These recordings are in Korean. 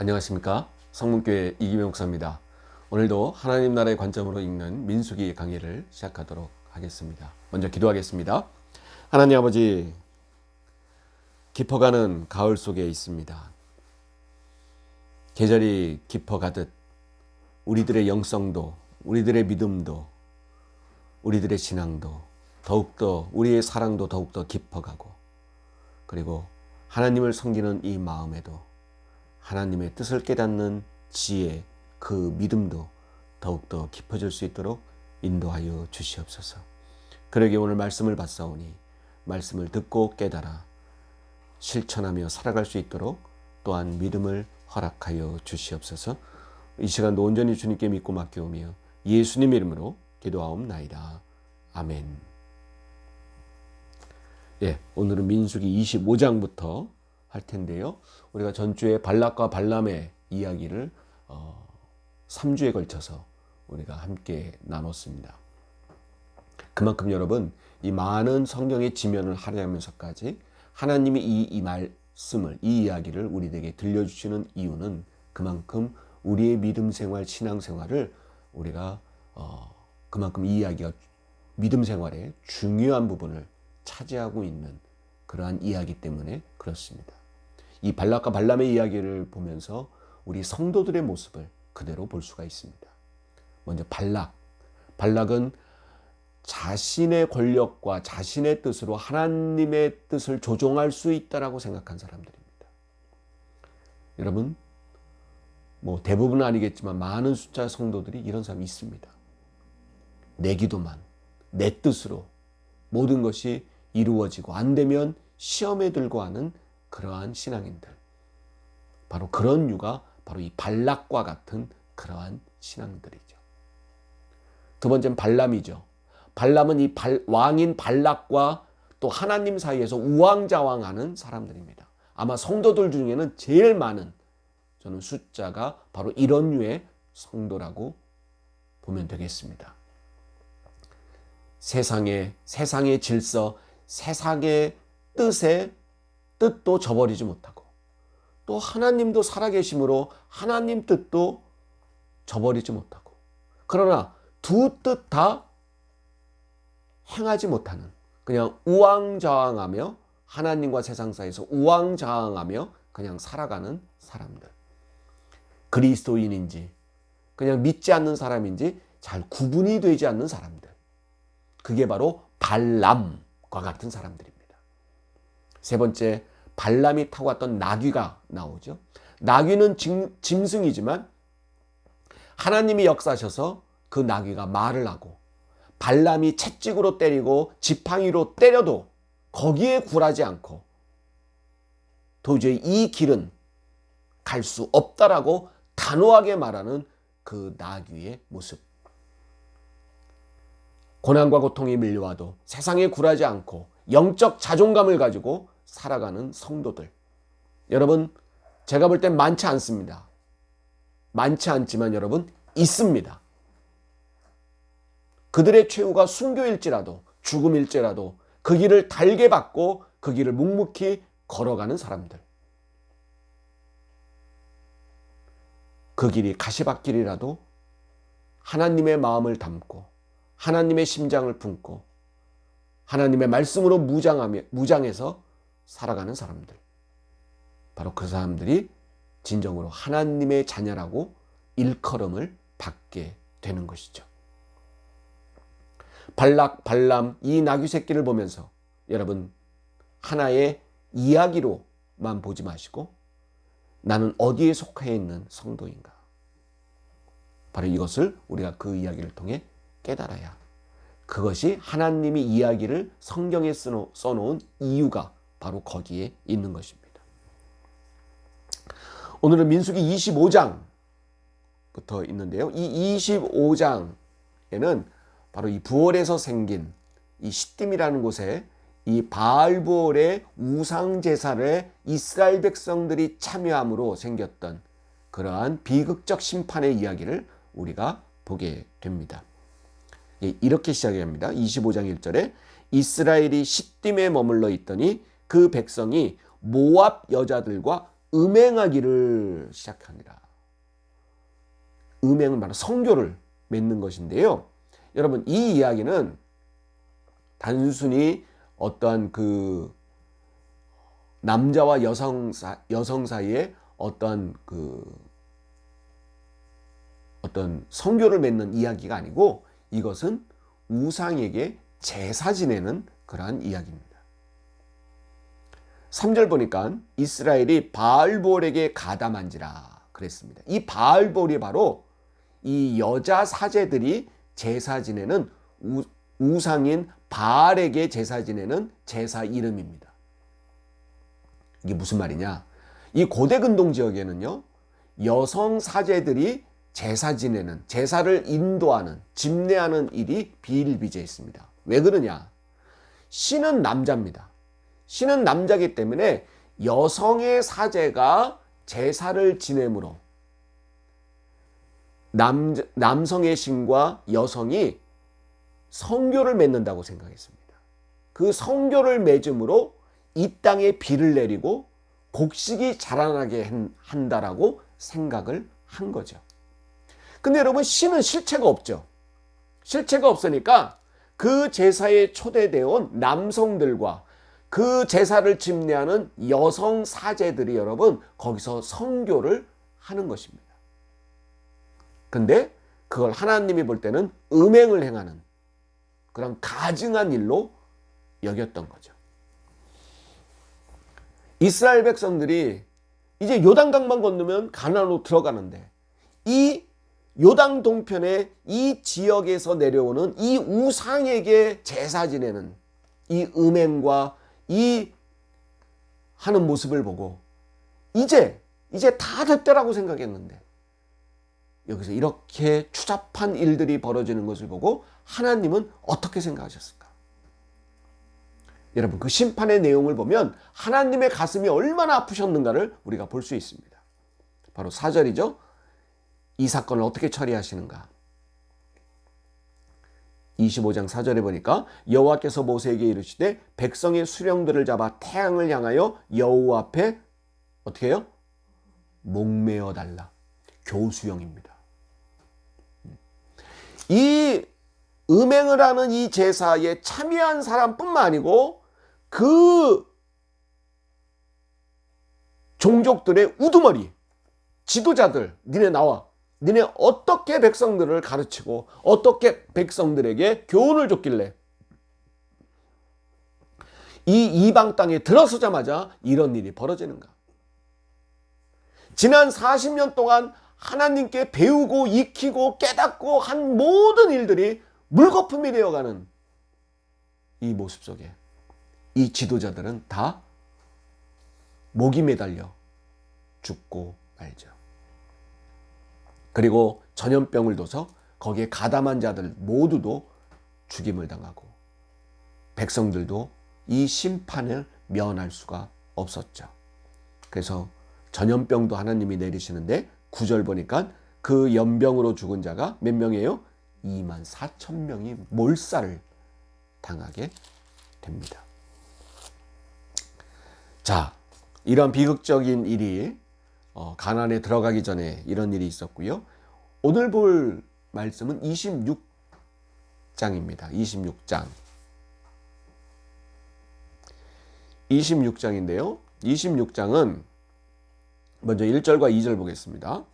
안녕하십니까 성문교회 이기명 목사입니다. 오늘도 하나님 나라의 관점으로 읽는 민수기 강의를 시작하도록 하겠습니다. 먼저 기도하겠습니다. 하나님 아버지 깊어가는 가을 속에 있습니다. 계절이 깊어가듯 우리들의 영성도 우리들의 믿음도 우리들의 신앙도 더욱더 우리의 사랑도 더욱더 깊어가고 그리고 하나님을 섬기는 이 마음에도 하나님의 뜻을 깨닫는 지혜, 그 믿음도 더욱더 깊어질 수 있도록 인도하여 주시옵소서. 그러게 오늘 말씀을 받사오니 말씀을 듣고 깨달아 실천하며 살아갈 수 있도록 또한 믿음을 허락하여 주시옵소서. 이 시간도 온전히 주님께 믿고 맡겨오며 예수님 이름으로 기도하옵나이다. 아멘. 예, 오늘은 민수기 25장부터 할 텐데요. 우리가 전주에 발락과 발람의 이야기를 어, 3주에 걸쳐서 우리가 함께 나눴습니다. 그만큼 여러분 이 많은 성경의 지면을 하려면서까지 하나님이 이, 이 말씀을 이 이야기를 우리에게 들려주시는 이유는 그만큼 우리의 믿음 생활 신앙 생활을 우리가 어, 그만큼 이 이야기가 믿음 생활의 중요한 부분을 차지하고 있는 그러한 이야기 때문에 그렇습니다. 이 발락과 발람의 이야기를 보면서 우리 성도들의 모습을 그대로 볼 수가 있습니다. 먼저 발락. 발락은 자신의 권력과 자신의 뜻으로 하나님의 뜻을 조종할 수 있다라고 생각한 사람들입니다. 여러분, 뭐 대부분은 아니겠지만 많은 숫자 성도들이 이런 사람이 있습니다. 내 기도만, 내 뜻으로 모든 것이 이루어지고 안 되면 시험에 들고 하는 그러한 신앙인들. 바로 그런 유가 바로 이 발락과 같은 그러한 신앙들이죠. 두 번째는 발람이죠. 발람은 이 발, 왕인 발락과 또 하나님 사이에서 우왕좌왕하는 사람들입니다. 아마 성도들 중에는 제일 많은 저는 숫자가 바로 이런 류의 성도라고 보면 되겠습니다. 세상의 세상의 질서, 세상의 뜻에 뜻도 저버리지 못하고 또 하나님도 살아계심으로 하나님 뜻도 저버리지 못하고 그러나 두 뜻 다 행하지 못하는 그냥 우왕좌왕하며 하나님과 세상 사이에서 우왕좌왕하며 그냥 살아가는 사람들 그리스도인인지 그냥 믿지 않는 사람인지 잘 구분이 되지 않는 사람들 그게 바로 발람과 같은 사람들입니다. 세 번째 발람이 타고 왔던 나귀가 나오죠. 나귀는 짐, 짐승이지만 하나님이 역사하셔서 그 나귀가 말을 하고 발람이 채찍으로 때리고 지팡이로 때려도 거기에 굴하지 않고 도저히 이 길은 갈 수 없다라고 단호하게 말하는 그 나귀의 모습. 고난과 고통이 밀려와도 세상에 굴하지 않고 영적 자존감을 가지고 살아가는 성도들. 여러분, 제가 볼 땐 많지 않습니다. 많지 않지만 여러분, 있습니다. 그들의 최후가 순교일지라도, 죽음일지라도 그 길을 달게 받고 그 길을 묵묵히 걸어가는 사람들. 그 길이 가시밭길이라도 하나님의 마음을 담고 하나님의 심장을 품고 하나님의 말씀으로 무장하며 무장해서 살아가는 사람들. 바로 그 사람들이 진정으로 하나님의 자녀라고 일컬음을 받게 되는 것이죠. 발락, 발람, 이 나귀 새끼를 보면서 여러분 하나의 이야기로만 보지 마시고 나는 어디에 속해 있는 성도인가. 바로 이것을 우리가 그 이야기를 통해 깨달아야 그것이 하나님이 이야기를 성경에 써놓은 이유가 바로 거기에 있는 것입니다. 오늘은 민수기 25장부터 있는데요. 이 25장에는 바로 이 부월에서 생긴 이 시딤이라는 곳에 이 바알부월의 우상 제사를 이스라엘 백성들이 참여함으로 생겼던 그러한 비극적 심판의 이야기를 우리가 보게 됩니다. 예, 이렇게 시작합니다. 25장 1절에 이스라엘이 시딤에 머물러 있더니 그 백성이 모압 여자들과 음행하기를 시작하니라. 음행은 바로 성교를 맺는 것인데요. 여러분 이 이야기는 단순히 어떠한 그 남자와 여성 사, 여성 사이에 어떤 그 어떤 성교를 맺는 이야기가 아니고 이것은 우상에게 제사 지내는 그러한 이야기입니다. 3절 보니까 이스라엘이 바알볼에게 가담한지라 그랬습니다. 이 바알볼이 바로 이 여자 사제들이 제사 지내는 우, 우상인 바알에게 제사 지내는 제사 이름입니다. 이게 무슨 말이냐? 이 고대 근동 지역에는요, 여성 사제들이 제사 지내는, 제사를 인도하는, 집례하는 일이 비일비재했습니다. 왜 그러냐? 신은 남자입니다. 신은 남자기 때문에 여성의 사제가 제사를 지내므로 남, 남성의 신과 여성이 성교를 맺는다고 생각했습니다. 그 성교를 맺음으로 이 땅에 비를 내리고 곡식이 자라나게 한다라고 생각을 한 거죠. 근데 여러분 신은 실체가 없죠. 실체가 없으니까 그 제사에 초대되어 온 남성들과 그 제사를 집례하는 여성 사제들이 여러분 거기서 성교를 하는 것입니다. 근데 그걸 하나님이 볼 때는 음행을 행하는 그런 가증한 일로 여겼던 거죠. 이스라엘 백성들이 이제 요단강만 건너면 가나안으로 들어가는데 이 요당 동편의 이 지역에서 내려오는 이 우상에게 제사 지내는 이 음행과 이 하는 모습을 보고 이제 이제 다 됐다라고 생각했는데 여기서 이렇게 추잡한 일들이 벌어지는 것을 보고 하나님은 어떻게 생각하셨을까? 여러분 그 심판의 내용을 보면 하나님의 가슴이 얼마나 아프셨는가를 우리가 볼 수 있습니다. 바로 4절이죠. 이 사건을 어떻게 처리하시는가? 25장 4절에 보니까 여호와께서 모세에게 이르시되 백성의 수령들을 잡아 태양을 향하여 여호와 앞에 어떻게 해요? 목매어 달라. 교수형입니다. 이 음행을 하는 이 제사에 참여한 사람뿐만 아니고 그 종족들의 우두머리 지도자들 니네 나와 니네 어떻게 백성들을 가르치고 어떻게 백성들에게 교훈을 줬길래 이 이방 땅에 들어서자마자 이런 일이 벌어지는가? 지난 40년 동안 하나님께 배우고 익히고 깨닫고 한 모든 일들이 물거품이 되어가는 이 모습 속에 이 지도자들은 다 목이 매달려 죽고 말죠. 그리고 전염병을 둬서 거기에 가담한 자들 모두도 죽임을 당하고 백성들도 이 심판을 면할 수가 없었죠. 그래서 전염병도 하나님이 내리시는데 9절 보니까 그 연병으로 죽은 자가 몇 명이에요? 2만 4천 명이 몰살을 당하게 됩니다. 자, 이런 비극적인 일이 어, 가난에 들어가기 전에 이런 일이 있었고요. 오늘 볼 말씀은 26장입니다. 26장. 26장인데요. 26장은 먼저 1절과 2절 보겠습니다.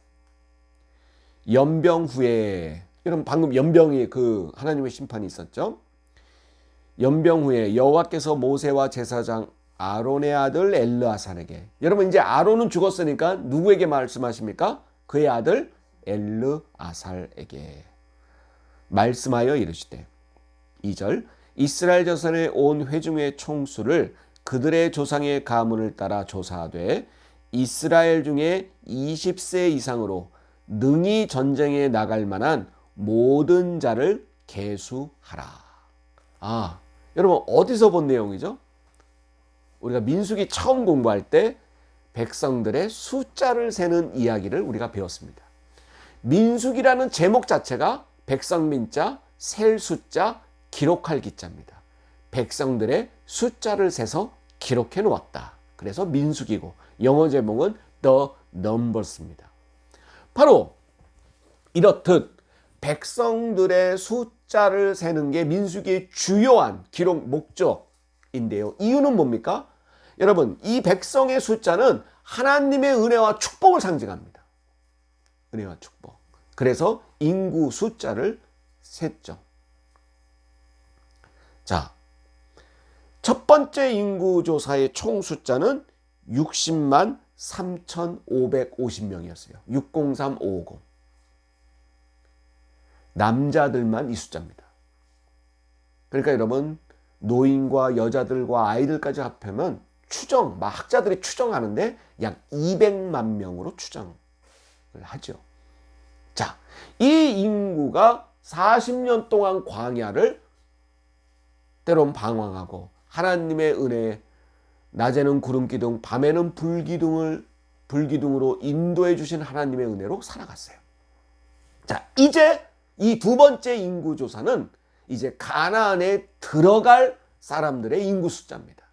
연병 후에 여러분 방금 연병이 그 하나님의 심판이 있었죠. 연병 후에 여호와께서 모세와 제사장 아론의 아들 엘르아살에게 여러분 이제 아론은 죽었으니까 누구에게 말씀하십니까? 그의 아들 엘르아살에게 말씀하여 이르시되 2절 이스라엘 자손의 온 회중의 총수를 그들의 조상의 가문을 따라 조사하되 이스라엘 중에 20세 이상으로 능히 전쟁에 나갈 만한 모든 자를 계수하라. 아, 여러분 어디서 본 내용이죠? 우리가 민수기 처음 공부할 때 백성들의 숫자를 세는 이야기를 우리가 배웠습니다. 민수기라는 제목 자체가 백성민자, 셀 숫자, 기록할 기자입니다. 백성들의 숫자를 세서 기록해 놓았다. 그래서 민수기고 영어 제목은 the numbers입니다. 바로 이렇듯 백성들의 숫자를 세는 게 민수기의 주요한 기록 목적인데요. 이유는 뭡니까? 여러분, 이 백성의 숫자는 하나님의 은혜와 축복을 상징합니다. 은혜와 축복. 그래서 인구 숫자를 셌죠. 자, 첫 번째 인구 조사의 총 숫자는 60만 3,550명이었어요. 603,550. 남자들만 이 숫자입니다. 그러니까 여러분, 노인과 여자들과 아이들까지 합하면 추정, 막 학자들이 추정하는데 약 200만 명으로 추정을 하죠. 자, 이 인구가 40년 동안 광야를 때론 방황하고 하나님의 은혜에 낮에는 구름 기둥, 밤에는 불 기둥을 불 기둥으로 인도해 주신 하나님의 은혜로 살아갔어요. 자, 이제 이 두 번째 인구 조사는 이제 가나안에 들어갈 사람들의 인구 숫자입니다.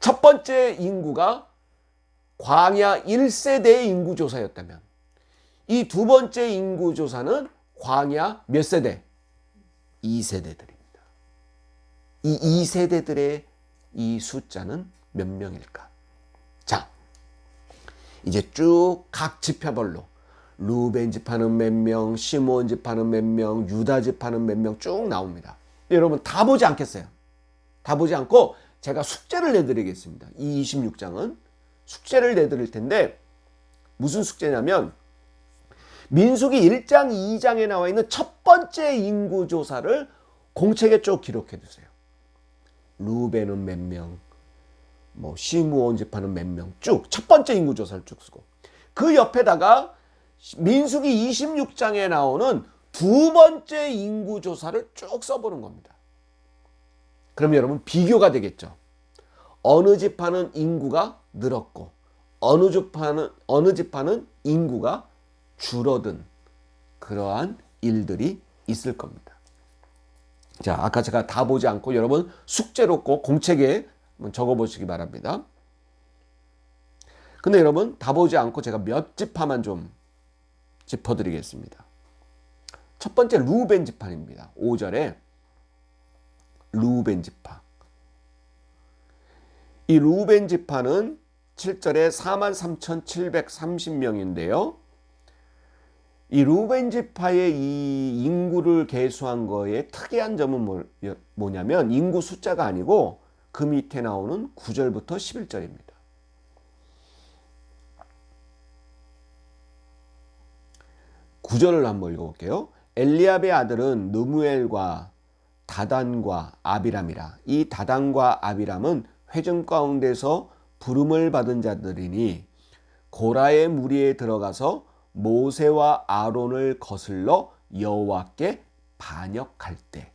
첫 번째 인구가 광야 1세대의 인구 조사였다면 이 두 번째 인구 조사는 광야 몇 세대? 2세대들입니다. 이 2세대들의 이 숫자는 몇 명일까? 자, 이제 쭉 각 지파별로 루벤 지파는 몇 명, 시몬 지파는 몇 명, 유다 지파는 몇 명 쭉 나옵니다. 여러분 다 보지 않겠어요? 다 보지 않고 제가 숙제를 내드리겠습니다. 이 26장은 숙제를 내드릴 텐데 무슨 숙제냐면 민수기 1장, 2장에 나와 있는 첫 번째 인구 조사를 공책에 쭉 기록해 두세요. 루벤은 몇 명, 뭐 시므온 지파는 몇 명, 쭉 첫 번째 인구 조사를 쭉 쓰고 그 옆에다가 민수기 26장에 나오는 두 번째 인구 조사를 쭉 써보는 겁니다. 그럼 여러분 비교가 되겠죠. 어느 지파는 인구가 늘었고 어느 지파는 어느 지파는 인구가 줄어든 그러한 일들이 있을 겁니다. 자, 아까 제가 다 보지 않고 여러분 숙제로 꼭 공책에 적어 보시기 바랍니다. 근데 여러분 다 보지 않고 제가 몇 지파만 좀 짚어 드리겠습니다. 첫 번째 루벤 지파입니다. 5절에 루벤 지파. 이 루벤 지파는 7절에 43,730명인데요. 이 루벤 지파의 이 인구를 계수한 거에 특이한 점은 뭐냐면 인구 숫자가 아니고 그 밑에 나오는 9절부터 11절입니다. 구절을 한번 읽어볼게요. 엘리압의 아들은 느무엘과 다단과 아비람이라. 이 다단과 아비람은 회중 가운데서 부름을 받은 자들이니 고라의 무리에 들어가서 모세와 아론을 거슬러 여호와께 반역할 때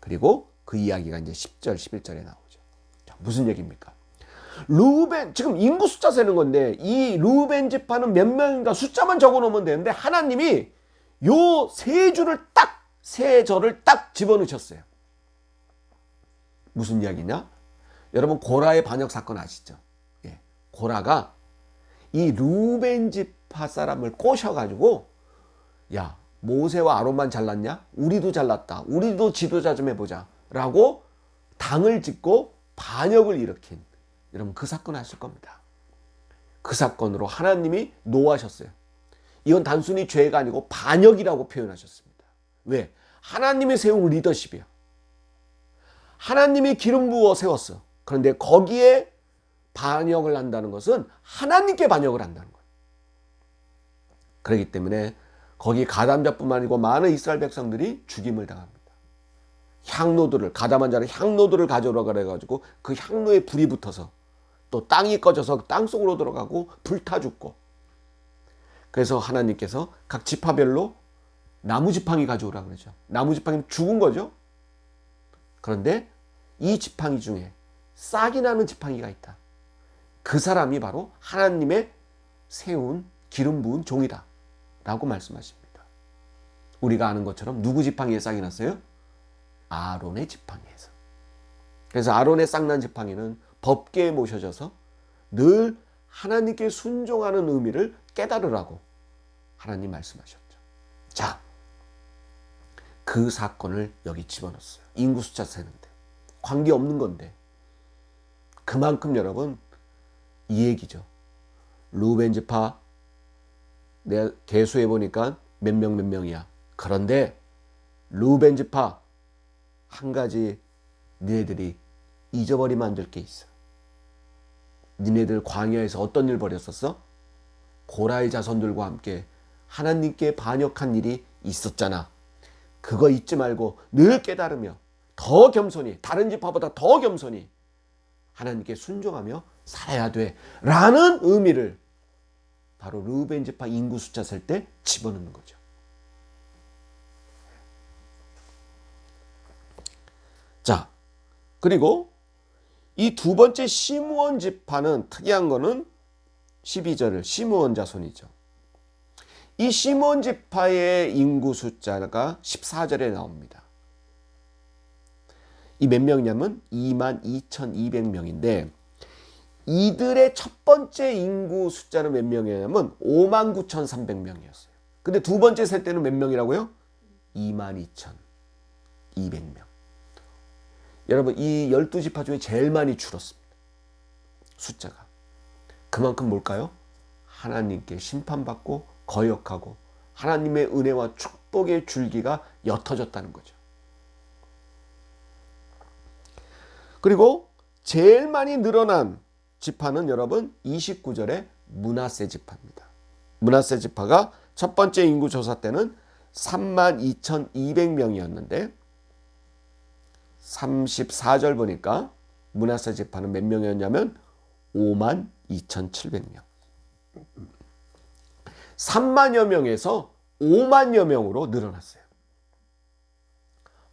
그리고 그 이야기가 이제 10절 11절에 나오죠. 자, 무슨 얘기입니까? 루벤 지금 인구 숫자 세는 건데 이 루벤 지파는 몇 명인가 숫자만 적어 놓으면 되는데 하나님이 요 세 줄을 딱 세 절을 딱 집어넣으셨어요. 무슨 이야기냐? 여러분 고라의 반역 사건 아시죠? 예. 고라가 이 루벤 지파 사람을 꼬셔가지고 야 모세와 아론만 잘났냐? 우리도 잘났다. 우리도 지도자 좀 해보자. 라고 당을 짓고 반역을 일으킨 여러분 그 사건 아실 겁니다. 그 사건으로 하나님이 노하셨어요. 이건 단순히 죄가 아니고 반역이라고 표현하셨습니다. 왜? 하나님이 세운 리더십이야. 하나님이 기름 부어 세웠어. 그런데 거기에 반역을 한다는 것은 하나님께 반역을 한다는 거예요. 그렇기 때문에 거기 가담자뿐만 아니고 많은 이스라엘 백성들이 죽임을 당합니다. 향로들을 가담한 자를 향로들을 가져오라 그래가지고 그 향로에 불이 붙어서 또 땅이 꺼져서 땅 속으로 들어가고 불타 죽고 그래서 하나님께서 각 지파별로 나무 지팡이 가져오라 그러죠. 나무 지팡이 죽은 거죠. 그런데 이 지팡이 중에 싹이 나는 지팡이가 있다. 그 사람이 바로 하나님의 세운 기름 부은 종이다. 라고 말씀하십니다. 우리가 아는 것처럼 누구 지팡이에 싹이 났어요? 아론의 지팡이에서. 그래서 아론의 싹난 지팡이는 법계에 모셔져서 늘 하나님께 순종하는 의미를 깨달으라고 하나님 말씀하셨죠. 자, 그 사건을 여기 집어넣었어요. 인구 숫자 세는데. 관계 없는 건데. 그만큼 여러분, 이 얘기죠. 루벤 지파, 내가 개수해 보니까 몇 명 몇 명이야. 그런데 루벤 지파 한 가지 니네들이 잊어버리면 안 될 게 있어. 니네들 광야에서 어떤 일 벌였었어? 고라의 자손들과 함께 하나님께 반역한 일이 있었잖아. 그거 잊지 말고 늘 깨달으며 더 겸손히 다른 지파보다 더 겸손히 하나님께 순종하며 살아야 돼. 라는 의미를 바로 르우벤 지파 인구 숫자 셀 때 집어넣는 거죠. 자, 그리고 이 두 번째 시므온 지파는 특이한 거는 12절을 시므온 자손이죠. 이 시몬 지파의 인구 숫자가 14절에 나옵니다. 이 몇 명이냐면 2만 2,200명인데 이들의 첫 번째 인구 숫자는 몇 명이냐면 5만 9,300명이었어요. 근데 두 번째 셀 때는 몇 명이라고요? 2만 2,200명. 여러분 이 12지파 중에 제일 많이 줄었습니다. 숫자가. 그만큼 뭘까요? 하나님께 심판받고 거역하고 하나님의 은혜와 축복의 줄기가 옅어졌다는 거죠. 그리고 제일 많이 늘어난 지파는 여러분 29절에 문하세 지파입니다. 문하세 지파가 첫 번째 인구 조사 때는 32,200명이었는데 34절 보니까 문하세 지파는 몇 명이었냐면 52,700명. 3만여 명에서 5만여 명으로 늘어났어요.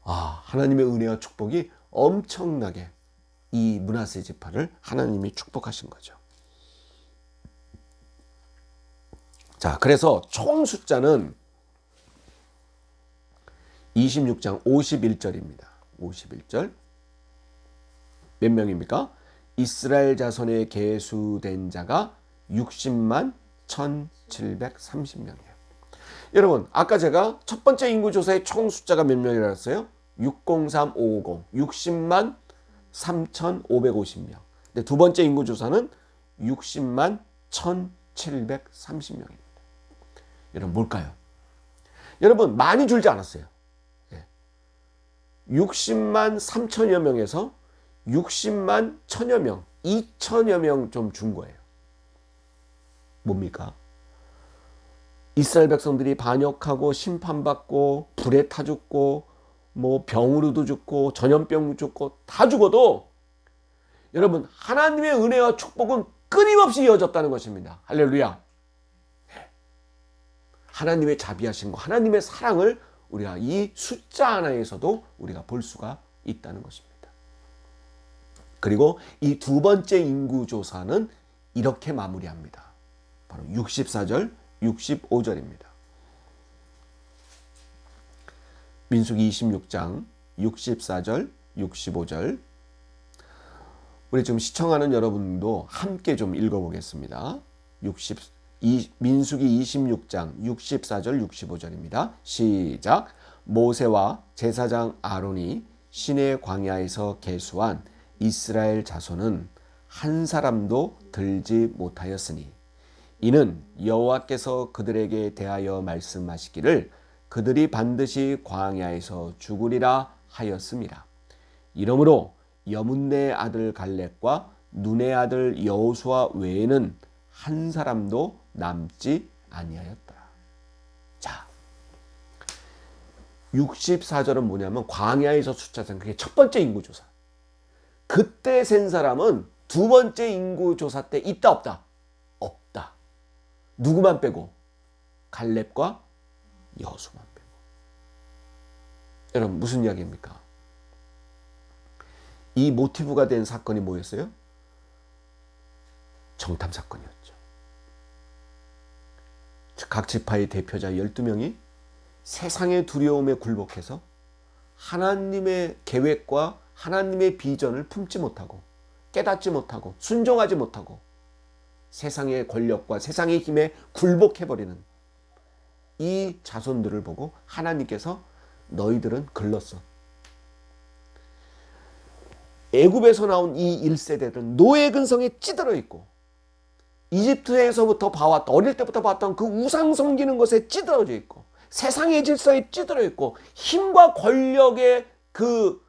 아, 하나님의 은혜와 축복이 엄청나게 이 문하세 지파를 하나님이 축복하신 거죠. 자, 그래서 총 숫자는 26장 51절입니다. 51절. 몇 명입니까? 이스라엘 자손의 계수된 자가 60만 1730명이에요. 여러분, 아까 제가 첫 번째 인구조사의 총 숫자가 몇 명이라고 했어요? 603,550, 60만 3,550명. 근데 두 번째 인구조사는 60만 1,730명입니다. 여러분, 뭘까요? 여러분, 많이 줄지 않았어요. 60만 3천여 명에서 60만 천여 명, 2천여 명 좀 준 거예요. 뭡니까? 이스라엘 백성들이 반역하고 심판받고 불에 타 죽고 뭐 병으로도 죽고 전염병 죽고 다 죽어도 여러분 하나님의 은혜와 축복은 끊임없이 이어졌다는 것입니다. 할렐루야. 하나님의 자비하신 거, 하나님의 사랑을 우리가 이 숫자 하나에서도 우리가 볼 수가 있다는 것입니다. 그리고 이 두 번째 인구 조사는 이렇게 마무리합니다. 바로 64절, 65절입니다. 민수기 26장 64절, 65절. 우리 지금 시청하는 여러분도 함께 좀 읽어보겠습니다. 60, 이, 민수기 26장 64절, 65절입니다. 시작. 모세와 제사장 아론이 신의 광야에서 계수한 이스라엘 자손은 한 사람도 들지 못하였으니 이는 여호와께서 그들에게 대하여 말씀하시기를 그들이 반드시 광야에서 죽으리라 하였습니다. 이러므로 여문네 아들 갈렙과 눈의 아들 여호수아 외에는 한 사람도 남지 아니하였더라. 자, 64절은 뭐냐면 광야에서 숫자 센 그게 첫 번째 인구 조사. 그때 센 사람은 두 번째 인구 조사 때 있다 없다. 누구만 빼고 갈렙과 여수만 빼고 여러분 무슨 이야기입니까? 이 모티브가 된 사건이 뭐였어요? 정탐 사건이었죠. 각 지파의 대표자 12명이 세상의 두려움에 굴복해서 하나님의 계획과 하나님의 비전을 품지 못하고 깨닫지 못하고 순종하지 못하고 세상의 권력과 세상의 힘에 굴복해버리는 이 자손들을 보고 하나님께서 너희들은 글렀어. 애굽에서 나온 이 1세대들은 노예 근성에 찌들어 있고 이집트에서부터 봐왔던 어릴 때부터 봤던 그 우상 섬기는 것에 찌들어져 있고 세상의 질서에 찌들어 있고 힘과 권력의 그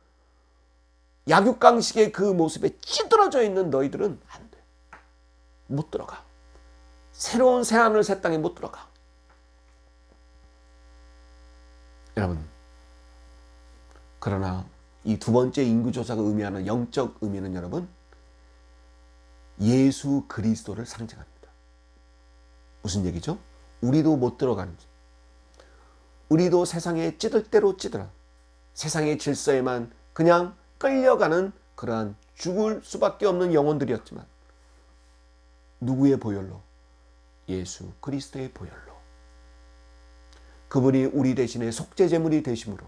약육강식의 그 모습에 찌들어져 있는 너희들은 안 돼. 못 들어가. 새로운 새하늘 새 땅에 못 들어가. 여러분, 그러나 이 두 번째 인구조사가 의미하는 영적 의미는 여러분, 예수 그리스도를 상징합니다. 무슨 얘기죠? 우리도 못 들어가는지. 우리도 세상에 찌들 대로 찌들어. 세상의 질서에만 그냥 끌려가는 그러한 죽을 수밖에 없는 영혼들이었지만 누구의 보혈로? 예수 그리스도의 보혈로. 그분이 우리 대신에 속죄 제물이 되심으로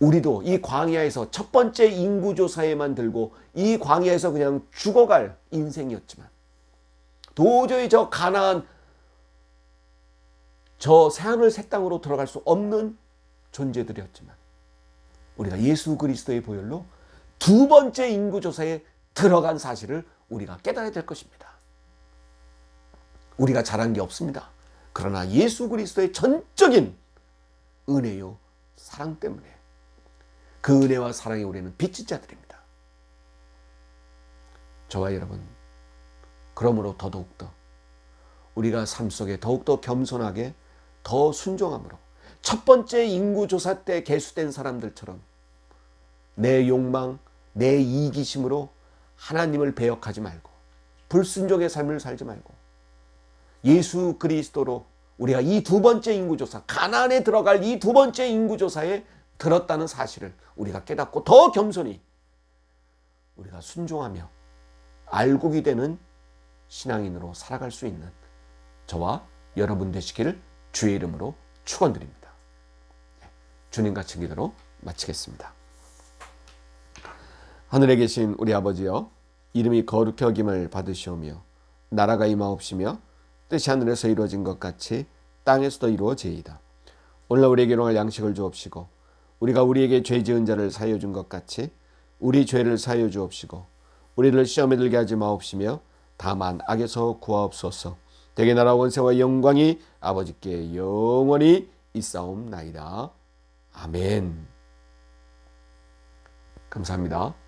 우리도 이 광야에서 첫 번째 인구 조사에만 들고 이 광야에서 그냥 죽어갈 인생이었지만 도저히 저 가나안 저 새하늘 새 땅으로 들어갈 수 없는 존재들이었지만 우리가 예수 그리스도의 보혈로 두 번째 인구 조사에 들어간 사실을 우리가 깨달아야 될 것입니다. 우리가 잘한 게 없습니다. 그러나 예수 그리스도의 전적인 은혜요 사랑 때문에 그 은혜와 사랑에 우리는 빚진 자들입니다. 저와 여러분 그러므로 더더욱더 우리가 삶 속에 더욱더 겸손하게 더 순종함으로 첫 번째 인구조사 때 개수된 사람들처럼 내 욕망, 내 이기심으로 하나님을 배역하지 말고 불순종의 삶을 살지 말고 예수 그리스도로 우리가 이 두 번째 인구조사, 가나안에 들어갈 이 두 번째 인구조사에 들었다는 사실을 우리가 깨닫고 더 겸손히 우리가 순종하며 알곡이 되는 신앙인으로 살아갈 수 있는 저와 여러분 되시기를 주의 이름으로 축원드립니다. 네, 주님 같은 기도로 마치겠습니다. 하늘에 계신 우리 아버지여 이름이 거룩히 여김을 받으시오며 나라가 임하옵시며 뜻이 하늘에서 이루어진 것 같이 땅에서도 이루어지이다. 오늘 우리에게 일용할 양식을 주옵시고 우리가 우리에게 죄 지은 자를 사여 준 것 같이 우리 죄를 사여 주옵시고 우리를 시험에 들게 하지 마옵시며 다만 악에서 구하옵소서. 대개 나라 원세와 영광이 아버지께 영원히 있사옵나이다. 아멘. 감사합니다.